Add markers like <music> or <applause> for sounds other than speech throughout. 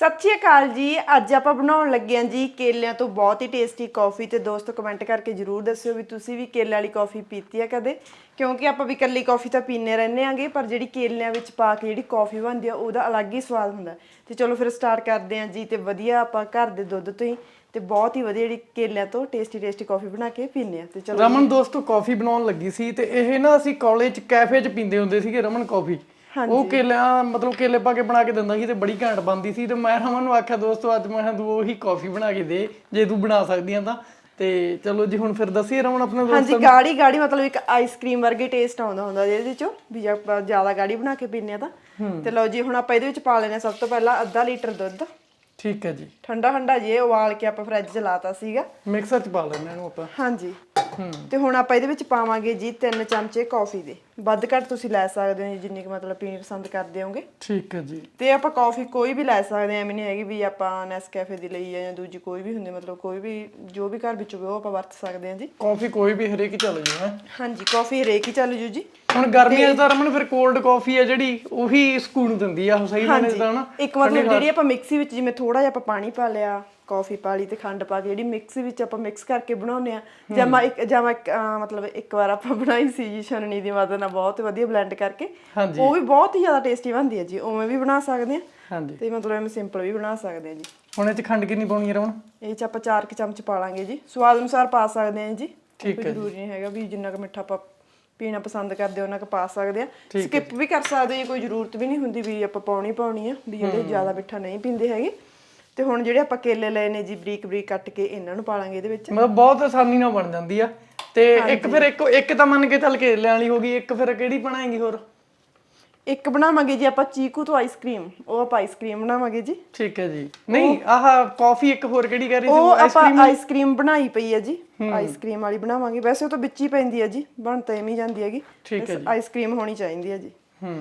ਸਤਿ ਸ਼੍ਰੀ ਅਕਾਲ ਜੀ। ਅੱਜ ਆਪਾਂ ਬਣਾਉਣ ਲੱਗੇ ਹਾਂ ਜੀ ਕੇਲਿਆਂ ਤੋਂ ਬਹੁਤ ਹੀ ਟੇਸਟੀ ਕਾਫੀ ਤੇ ਦੋਸਤੋ ਕਮੈਂਟ ਕਰਕੇ ਜਰੂਰ ਦੱਸਿਓ ਵੀ ਤੁਸੀਂ ਵੀ ਕੇਲੇ ਵਾਲੀ ਕਾਫੀ ਪੀਤੀ ਹੈ ਕਦੇ? ਕਿਉਂਕਿ ਆਪਾਂ ਵੀ ਇਕੱਲੀ ਕਾਫੀ ਤਾਂ ਪੀਨੇ ਰਹਿੰਦੇ ਆਂਗੇ ਪਰ ਜਿਹੜੀ ਕੇਲਿਆਂ ਵਿੱਚ ਪਾ ਕੇ ਜਿਹੜੀ ਕਾਫੀ ਬਣਦੀ ਆ ਉਹਦਾ ਅਲੱਗ ਹੀ ਸਵਾਦ ਹੁੰਦਾ। ਤੇ ਚਲੋ ਫਿਰ ਸਟਾਰਟ ਕਰਦੇ ਹਾਂ ਜੀ ਤੇ ਵਧੀਆ ਆਪਾਂ ਘਰ ਦੇ ਦੁੱਧ ਤੋਂ ਹੀ ਤੇ ਬਹੁਤ ਹੀ ਵਧੀਆ ਜਿਹੜੀ ਕੇਲਿਆਂ ਤੋਂ ਟੇਸਟੀ ਟੇਸਟੀ ਕਾਫੀ ਬਣਾ ਕੇ ਪੀਨੇ ਆ ਤੇ ਚਲੋ ਰਮਨ ਦੋਸਤੋ ਕਾਫੀ ਬਣਾਉਣ ਲੱਗੀ ਸੀ ਤੇ ਇਹ ਨਾ ਅਸੀਂ ਕਾਲਜ ਕੈਫੇ ਚ ਪੀਂਦੇ ਹੁੰਦੇ ਸੀਗੇ ਰਮਨ ਕਾਫੀ ਉਹ ਕੇਲਿਆਂ ਮਤਲਬ ਕੇਲੇ ਪਾ ਕੇ ਬਣਾ ਕੇ ਦਿੰਦਾ ਸੀ ਤੇ ਬੜੀ ਘੈਂਟ ਬਣਦੀ ਸੀ ਤੇ ਮੈਂ ਰਮਨ ਨੂੰ ਆਖਿਆ ਦੋਸਤੋ ਅੱਜ ਮੈਂ ਕਿਹਾ ਤੂੰ ਉਹੀ ਕਾਫੀ ਬਣਾ ਕੇ ਦੇ ਜੇ ਤੂੰ ਬਣਾ ਸਕਦੀ ਆ ਤਾਂ। ਤੇ ਚਲੋ ਜੀ ਹੁਣ ਫਿਰ ਦੱਸੀਏ ਰਮਨ ਆਪਣੇ ਦੋਸਤ ਹਾਂਜੀ ਗਾੜੀ ਗਾੜੀ ਮਤਲਬ ਇੱਕ ਆਈਸਕ੍ਰੀਮ ਵਰਗੇ ਟੇਸਟ ਆਉਂਦਾ ਹੁੰਦਾ ਜੀ ਇਹਦੇ ਵਿੱਚੋਂ ਵੀ ਆਪਾਂ ਜ਼ਿਆਦਾ ਗਾੜੀ ਬਣਾ ਕੇ ਪੀਨੇ ਆ ਤਾਂ। ਤੇ ਲਓ ਜੀ ਹੁਣ ਆਪਾਂ ਇਹਦੇ ਵਿੱਚ ਪਾ ਲੈਣੇ ਸਭ ਤੋਂ ਪਹਿਲਾਂ ਅੱਧਾ ਲੀਟਰ ਦੁੱਧ। ਠੀਕ ਹੈ ਜੀ। ਠੰਡਾ ਠੰਡਾ ਜੇ ਉਬਾਲ ਕੇ ਆਪਾਂ ਫਰਿੱਜ 'ਚ ਲਾਤਾ ਸੀਗਾ। ਮਿਕਸਰ ਚ ਪਾ ਲੈਣੇ ਇਹਨੂੰ ਆਪਾਂ। ਹਾਂਜੀ। ਤੇ ਹੁਣ ਆਪਾਂ ਇਹਦੇ ਵਿੱਚ ਪਾਵਾਂਗੇ ਜੀ 3 ਚਮਚੇ ਕਾਫੀ ਦੇ। ਵੱਧ ਘੱਟ ਤੁਸੀਂ ਲੈ ਸਕਦੇ ਹੋ ਜੀ, ਜਿੰਨੀ ਕੁ ਮਤਲਬ ਪੀਣੀ ਪਸੰਦ ਕਰਦੇ ਹੋਗੇ। ਠੀਕ ਹੈ ਜੀ। ਤੇ ਆਪਾਂ ਕਾਫੀ ਕੋਈ ਵੀ ਲੈ ਸਕਦੇ ਆ ਐਵੇਂ ਨਹੀਂ ਹੈਗੀ ਵੀ ਆਪਾਂ ਨੈਸਕੈਫੇ ਦੀ ਲਈ ਆ ਜਾਂ ਦੂਜੀ ਕੋਈ ਵੀ ਹੁੰਦੀ ਮਤਲਬ ਕੋਈ ਵੀ ਜੋ ਵੀ ਘਰ ਵਿੱਚ ਹੋਵੇ ਉਹ ਆਪਾਂ ਵਰਤ ਸਕਦੇ ਆ ਜੀ। ਕਾਫੀ ਕੋਈ ਵੀ ਹਰੇਕ ਹੀ ਚੱਲ ਜੂ ਹੈ? ਹਾਂਜੀ ਕਾਫੀ ਹਰੇਕ ਹੀ ਚੱਲ ਜੂ ਜੀ। ਹੁਣ ਗਰਮੀਆਂ 'ਚ ਤਾਂ ਰਮਨ ਫਿਰ ਕੋਲਡ ਕਾਫੀ ਹੈ ਜਿਹੜੀ ਉਹੀ ਸਕੂਨ ਦਿੰਦੀ ਆ ਉਹ ਸਹੀ ਮਾਨੇ ਦਾ ਨਾ। ਇੱਕ ਮਤਲਬ ਜਿਹੜੀ ਆਪਾਂ ਮਿਕਸੀ ਵਿੱਚ ਜਿਵੇਂ ਥੋੜਾ ਜਿਹਾ ਆਪਾਂ ਪਾਣੀ ਪਾ ਲਿਆ ਕਾਫੀ ਪਾ ਲਈ ਤੇ ਖੰਡ ਪਾ ਕੇ ਜਿਹੜੀ ਮਿਕਸੀ ਵਿੱਚ ਆਪਾਂ ਮਿਕਸ ਕਰਕੇ ਬਣਾਉਂਦੇ ਆ ਜਾਂ ਮੈਂ ਇੱਕ ਜਾਂ ਮੈਂ ਮਤਲਬ ਇੱਕ ਵਾਰ ਆਪਾਂ ਬਣਾਈ ਸੀ ਜੀ ਛਨਣੀ ਦੀ ਮਦਦ ਨਾਲ ਬਹੁਤ ਵਧੀਆ ਬਲੈਂਡ ਕਰਕੇ। ਉਹ ਵੀ ਬਹੁਤ ਹੀ ਜ਼ਿਆਦਾ ਟੇਸਟੀ ਬਣਦੀ ਹੈ ਜੀ ਉਵੇਂ ਵੀ ਬਣਾ ਸਕਦੇ ਆ ਹਾਂਜੀ। ਤੇ ਮਤਲਬ ਐਵੇਂ ਸਿੰਪਲ ਵੀ ਬਣਾ ਸਕਦੇ ਆ ਜੀ। ਹੁਣ ਇਹ ਚ ਖੰਡ ਕਿੰਨੀ ਪਾਉਣੀ ਹੈ ਰਮਨ? ਇਹ ਚ ਆਪਾਂ 4 ਚਮਚ ਪਾ ਲਾਂਗੇ ਜੀ। ਸਵਾਦ ਅਨੁਸਾਰ ਪਾ ਸਕਦੇ ਆ ਜੀ। ਠੀਕ ਕੋਈ ਜ਼ਰੂਰੀ ਨਹੀਂ ਹੈਗਾ ਵੀ ਜਿੰਨਾ ਕੁ ਮਿੱਠਾ ਆਪਾਂ ਪੀਣਾ ਪਸੰਦ ਕਰਦੇ ਉਹਨਾਂ ਕੁ ਪਾ ਸਕਦੇ ਆ ਸਕਿਪ ਵੀ ਕਰ ਸਕਦੇ ਜੀ ਕੋਈ ਜ਼ਰੂਰਤ ਵੀ ਨਹੀਂ ਹੁੰਦੀ ਵੀ ਆਪਾਂ ਪਾਉਣੀ ਪਾਉਣੀ ਆ ਵੀ ਜਿਹੜੇ ਜ਼ਿਆਦਾ ਮਿੱਠਾ ਨਹੀਂ ਪੀਂਦੇ ਹੈਗੇ। ਤੇ ਹੁਣ ਜਿਹੜੇ ਆਪਾਂ ਕੇਲੇ ਲਏ ਨੇ ਜੀ ਬਰੀਕ ਬਰੀਕ ਕੱਟ ਕੇ ਇਹਨਾਂ ਨੂੰ ਪਾ ਲਾਂਗੇ ਇਹਦੇ ਵਿੱਚ। ਮਤਲਬ ਬਹੁਤ ਆਸਾਨੀ ਨਾਲ ਬਣ ਜਾਂਦੀ ਆ। ਤੇ ਇੱਕ ਫਿਰ ਇੱਕ ਇੱਕ ਤਾਂ ਮੰਨ ਕੇ ਚੱਲ ਕੇ ਲੈਣ ਵਾਲੀ ਹੋ ਗਈ ਇੱਕ ਫਿਰ ਕਿਹੜੀ ਬਣਾਏਗੀ ਹੋਰ? ਇੱਕ ਬਣਾਵਾਂਗੇ ਜੀ ਆਪਾਂ ਚੀਕੂ ਤੋਂ ਆਈਸਕ੍ਰੀਮ ਉਹ ਆਪਾਂ ਆਈਸਕ੍ਰੀਮ ਬਣਾਵਾਂਗੇ ਜੀ। ਠੀਕ ਹੈ ਜੀ। ਨਹੀਂ ਆਹ ਕਾਫੀ ਇੱਕ ਹੋਰ ਕਿਹੜੀ ਕਹਿ ਰਹੀ ਸੀ? ਉਹ ਆਪਾਂ ਆਈਸਕ੍ਰੀਮ ਬਣਾਈ ਪਈ ਹੈ ਜੀ। ਆਈਸਕ੍ਰੀਮ ਵਾਲੀ ਬਣਾਵਾਂਗੇ। ਵੈਸੇ ਉਹ ਤਾਂ ਵਿੱਚ ਹੀ ਪੈਂਦੀ ਹੈ ਜੀ ਬਣ ਤਾਂ ਐਵੇਂ ਹੀ ਜਾਂਦੀ ਹੈਗੀ। ਠੀਕ ਹੈ ਬਸ ਆਈਸਕ੍ਰੀਮ ਹੋਣੀ ਚਾਹੀਦੀ ਹੈ ਜੀ। ਹੂੰ।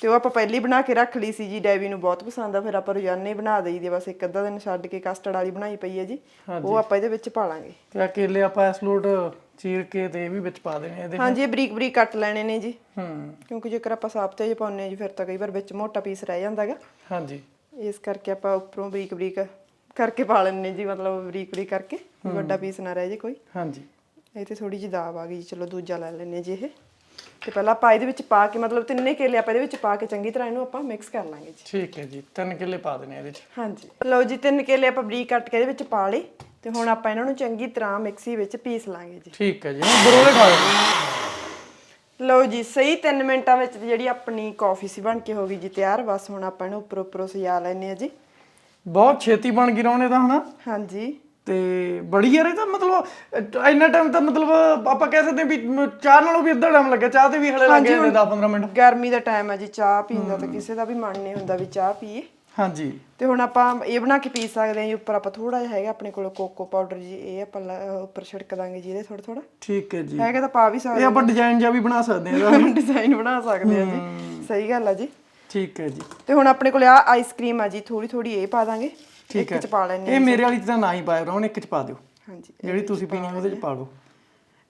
ਤੇ ਉਹ ਆਪਾਂ ਪਹਿਲੀ ਬਣਾ ਕੇ ਰੱਖ ਲਈ ਸੀ ਜੀ ਡੈਵੀ ਨੂੰ ਬਹੁਤ ਪਸੰਦ ਆ ਫਿਰ ਆਪਾਂ ਰੋਜ਼ਾਨਾ ਹੀ ਬਣਾ ਦਈਦੀ ਬਸ ਇੱਕ ਅੱਧਾ ਦਿਨ ਛੱਡ ਕੇ ਕਸਟਰਡ ਵਾਲੀ ਬਣਾਈ ਪਈ ਹੈ ਜੀ। ਉਹ ਆਪਾਂ ਇਹਦੇ ਵਿੱਚ ਪਾ ਲਾਂਗੇ। ਤੇ ਆ ਕੇਲੇ ਆਪਾਂ ਇਸ ਲੋਟ ਚੀਰ ਕੇ ਤੇ ਇਹ ਵੀ ਵਿੱਚ ਪਾ ਦੇਣੇ ਇਹਦੇ ਹਾਂਜੀ ਇਹ ਬਰੀਕ ਬਰੀਕ ਕੱਟ ਲੈਣੇ ਨੇ ਜੀ। ਹੂੰ। ਕਿਉਂਕਿ ਜੇਕਰ ਆਪਾਂ ਸਾਬਤੇ ਜੇ ਪਾਉਂਦੇ ਹਾਂ ਜੀ ਫਿਰ ਤਾਂ ਕਈ ਵਾਰ ਵਿੱਚ ਮੋਟਾ ਪੀਸ ਰਹਿ ਜਾਂਦਾ ਹੈਗਾ ਹਾਂਜੀ। ਇਸ ਕਰਕੇ ਆਪਾਂ ਉੱਪਰੋਂ ਬਰੀਕ ਬਰੀਕ ਕਰਕੇ ਪਾ ਲੈਣੇ ਜੀ ਮਤਲਬ ਬਰੀਕ ਬਰੀਕ ਕਰਕੇ ਵੱਡਾ ਪੀਸ ਨਾ ਰਹਿ ਜੇ ਕੋਈ। ਹਾਂਜੀ। ਇਹ ਤੇ ਥੋੜੀ ਜਿਹੀ ਦਾਬ ਆ ਗਈ ਜੀ ਚਲੋ ਦੂਜਾ ਲੈ ਲੈਣੇ ਜੀ ਇਹ। ਤੇ ਪਹਿਲਾਂ ਆਪਾਂ ਇਹਦੇ ਵਿੱਚ ਪਾ ਕੇ ਮਤਲਬ ਤਿੰਨੇ ਕੇਲੇ ਆਪਾਂ ਇਹਦੇ ਵਿੱਚ ਪਾ ਕੇ ਚੰਗੀ ਤਰ੍ਹਾਂ ਇਹਨੂੰ ਆਪਾਂ ਮਿਕਸ ਕਰ ਲਾਂਗੇ ਜੀ। ਠੀਕ ਹੈ ਜੀ ਤਿੰਨ ਕਿੱਲੇ ਪਾ ਦੇਣੇ ਇਹਦੇ ਚ ਹਾਂਜੀ। ਲਓ ਜੀ ਤਿੰਨ ਕੇਲੇ ਆਪਾਂ ਬਰੀਕ ਕੱਟ ਕੇ ਇਹਦੇ ਵਿੱਚ ਪਾ ਲਏ ਤੇ ਹੁਣ ਆਪਾਂ ਇਹਨਾਂ ਨੂੰ ਚੰਗੀ ਤਰ੍ਹਾਂ ਮਿਕਸੀ ਵਿੱਚ ਪੀਸ ਲਾਂਗੇ ਜੀ। ਠੀਕ ਹੈ ਜੀ ਹੁਣ ਬਰੋਲੇ ਖਾ ਲੈਣੇ ਲਓ ਜੀ ਸਹੀ 3 ਮਿੰਟਾਂ ਵਿੱਚ ਜਿਹੜੀ ਆਪਣੀ ਕਾਫੀ ਸੀ ਬਣ ਕੇ ਹੋ ਗਈ ਜੀ ਤਿਆਰ। ਬਸ ਹੁਣ ਆਪਾਂ ਇਹਨੂੰ ਉੱਪਰ ਉੱਪਰੋਂ ਸਜਾ ਲੈਣੇ ਆ ਜੀ। ਬਹੁਤ ਛੇਤੀ ਬਣ ਗਈ ਰੋਣੇ ਤਾਂ ਹਨਾ? ਹਾਂਜੀ। ਤੇ ਬੜੀ ਯਾਰ ਇਹ ਤਾਂ ਮਤਲਬ ਇੰਨਾ ਟਾਈਮ ਤਾਂ ਮਤਲਬ ਆਪਾਂ ਕਹਿ ਸਕਦੇ ਵੀ ਚਾਹ ਨਾਲੋਂ ਵੀ ਅੱਧਾ ਟਾਈਮ ਲੱਗਾ ਚਾਹ ਤੇ ਵੀ ਹਲੇ ਲੱਗੇ ਜਾਂਦੇ 10-15 ਮਿੰਟ। ਗਰਮੀ ਦਾ ਟਾਈਮ ਹੈ ਜੀ ਚਾਹ ਪੀਣ ਦਾ ਤਾਂ ਕਿਸੇ ਦਾ ਵੀ ਮਨ ਨਹੀਂ ਹੁੰਦਾ ਵੀ ਚਾਹ ਪੀਏ। ਹਾਂਜੀ। ਤੇ ਹੁਣ ਆਪਾਂ ਇਹ ਬਣਾ ਕੇ ਪੀ ਸਕਦੇ ਹਾਂ ਜੀ ਉੱਪਰ ਆਪਾਂ ਥੋੜਾ ਜਿਹਾ ਹੈਗਾ ਆਪਣੇ ਕੋਲ ਕੋਕੋ ਪਾਊਡਰ ਜੀ ਇਹ ਆਪਾਂ ਉੱਪਰ ਛਿੜਕ ਦਾਂਗੇ ਜੀ ਇਹਦੇ ਥੋੜਾ ਥੋੜਾ ਠੀਕ ਹੈ ਜੀ। ਹੈਗਾ ਤਾਂ ਪਾ ਵੀ ਸਕਦੇ ਇਹ ਆਪਾਂ ਡਿਜ਼ਾਈਨ ਜਿਹਾ ਵੀ ਬਣਾ ਸਕਦੇ ਹਾਂ ਇਹਦਾ। ਡਿਜ਼ਾਈਨ <laughs> ਬਣਾ ਸਕਦੇ ਹਾਂ ਜੀ। ਸਹੀ ਗੱਲ ਆ ਜੀ। ਠੀਕ ਹੈ ਜੀ। ਤੇ ਹੁਣ ਆਪਣੇ ਕੋਲ ਆ ਆਈਸਕ੍ਰੀਮ ਆ ਜੀ ਥੋੜੀ ਥੋੜੀ ਇਹ ਪਾ ਦਾਂਗੇ। ਠੀਕ ਇੱਕ ਹੈ। ਚ ਪਾ ਲੈਣੇ ਇਹ ਮੇਰੇ ਵਾਲੀ ਚ ਤਾਂ ਨਾ ਹੀ ਪਾਇਓ ਰੋਣ ਇੱਕ ਚ ਪਾ ਦਿਓ। ਹਾਂਜੀ ਜਿਹੜੀ ਤੁਸੀਂ ਪੀਣੀ ਉਹਦੇ ਚ ਪਾ ਦਿਓ।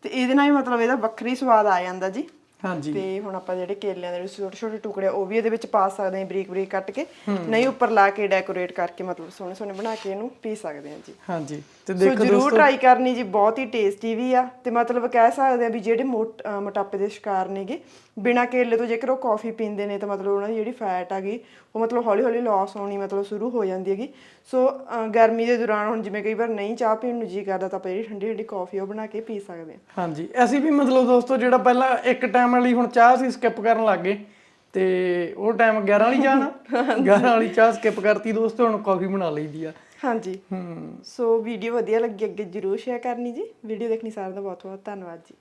ਤੇ ਇਹਦੇ ਨਾਲ ਵੀ ਮਤਲਬ ਇਹਦਾ ਵੱਖਰੀ ਸਵਾਦ ਆ ਜਾਂਦਾ ਜੀ। ਹਾਂਜੀ। ਤੇ ਹੁਣ ਆਪਾਂ ਜਿਹੜੇ ਕੇਲਿਆਂ ਦੇ ਛੋਟੇ ਛੋਟੇ ਟੁਕੜੇ ਆ, ਉਹ ਵੀ ਇਹਦੇ ਵਿੱਚ ਪਾ ਸਕਦੇ ਹਾਂ ਬਰੀਕ ਬਰੀਕ ਕੱਟ ਕੇ। ਨਹੀਂ ਉੱਪਰ ਲਾ ਕੇ ਡੈਕੋਰੇਟ ਕਰਕੇ ਮਤਲਬ ਸੋਹਣੇ ਸੋਹਣੇ ਬਣਾ ਕੇ ਇਹਨੂੰ ਪੀ ਸਕਦੇ ਹਾਂ ਜੀ। ਹਾਂਜੀ। ਤੇ ਦੇਖੋ ਜਰੂਰ ਟਰਾਈ ਕਰਨੀ ਜੀ ਬਹੁਤ ਹੀ ਟੇਸਟੀ ਵੀ ਆ। ਤੇ ਮਤਲਬ ਕਹਿ ਸਕਦੇ ਆ ਵੀ ਜਿਹੜੇ ਮੋਟਾਪੇ ਦੇ ਸ਼ਿਕਾਰ ਨੇਗੇ ਬਿਨਾ ਕੇਲੇ ਤੋਂ ਜੇਕਰ ਉਹ ਕਾਫੀ ਪੀਂਦੇ ਨੇ ਤਾਂ ਮਤਲਬ ਉਹਨਾਂ ਦੀ ਜਿਹੜੀ ਫੈਟ ਆ ਗਈ ਉਹ ਮਤਲਬ ਹੌਲੀ ਹੌਲੀ ਲਾਸ ਹੋਣੀ ਮਤਲਬ ਸ਼ੁਰੂ ਹੋ ਜਾਂਦੀ ਹੈਗੀ। ਸੋ ਗਰਮੀ ਦੇ ਦੌਰਾਨ ਹੁਣ ਜਿਵੇਂ ਕਈ ਵਾਰ ਨਹੀਂ ਚਾਹ ਪੀਣ ਨੂੰ ਜੀ ਕਰਦਾ ਤਾਂ ਆਪਾਂ ਜਿਹੜੀ ਠੰਡੀ ਠੰਡੀ ਕਾਫੀ ਉਹ ਬਣਾ ਕੇ ਪੀ ਸਕਦੇ ਆ। ਹਾਂਜੀ ਅਸੀਂ ਵੀ ਮਤਲਬ ਦੋਸਤੋ ਜਿਹੜਾ ਪਹਿਲਾਂ ਇੱਕ ਟਾਈਮ ਵਾਲੀ ਹੁਣ ਚਾਹ ਸੀ ਸਕਿਪ ਕਰਨ ਲੱਗ ਗਏ ਤੇ ਉਹ ਟਾਈਮ 11 <laughs> ਵਾਲੀ ਚਾਹ ਨਾ 11 ਵਾਲੀ ਚਾਹ ਸਕਿਪ ਕਰਤੀ ਦੋਸਤੋ ਹੁਣ ਕਾਫੀ ਬਣਾ ਲਈਦੀ ਆ। ਹਾਂਜੀ। ਹੂੰ। ਸੋ ਵੀਡੀਓ ਵਧੀਆ ਲੱਗੀ ਅੱਗੇ ਜਰੂਰ ਸ਼ੇਅਰ ਕਰਨੀ ਜੀ। ਵੀਡੀਓ ਦੇਖਣੀ ਸਾਰਿਆਂ ਦਾ ਬਹੁਤ ਬਹੁਤ ਧੰਨਵਾਦ ਜੀ।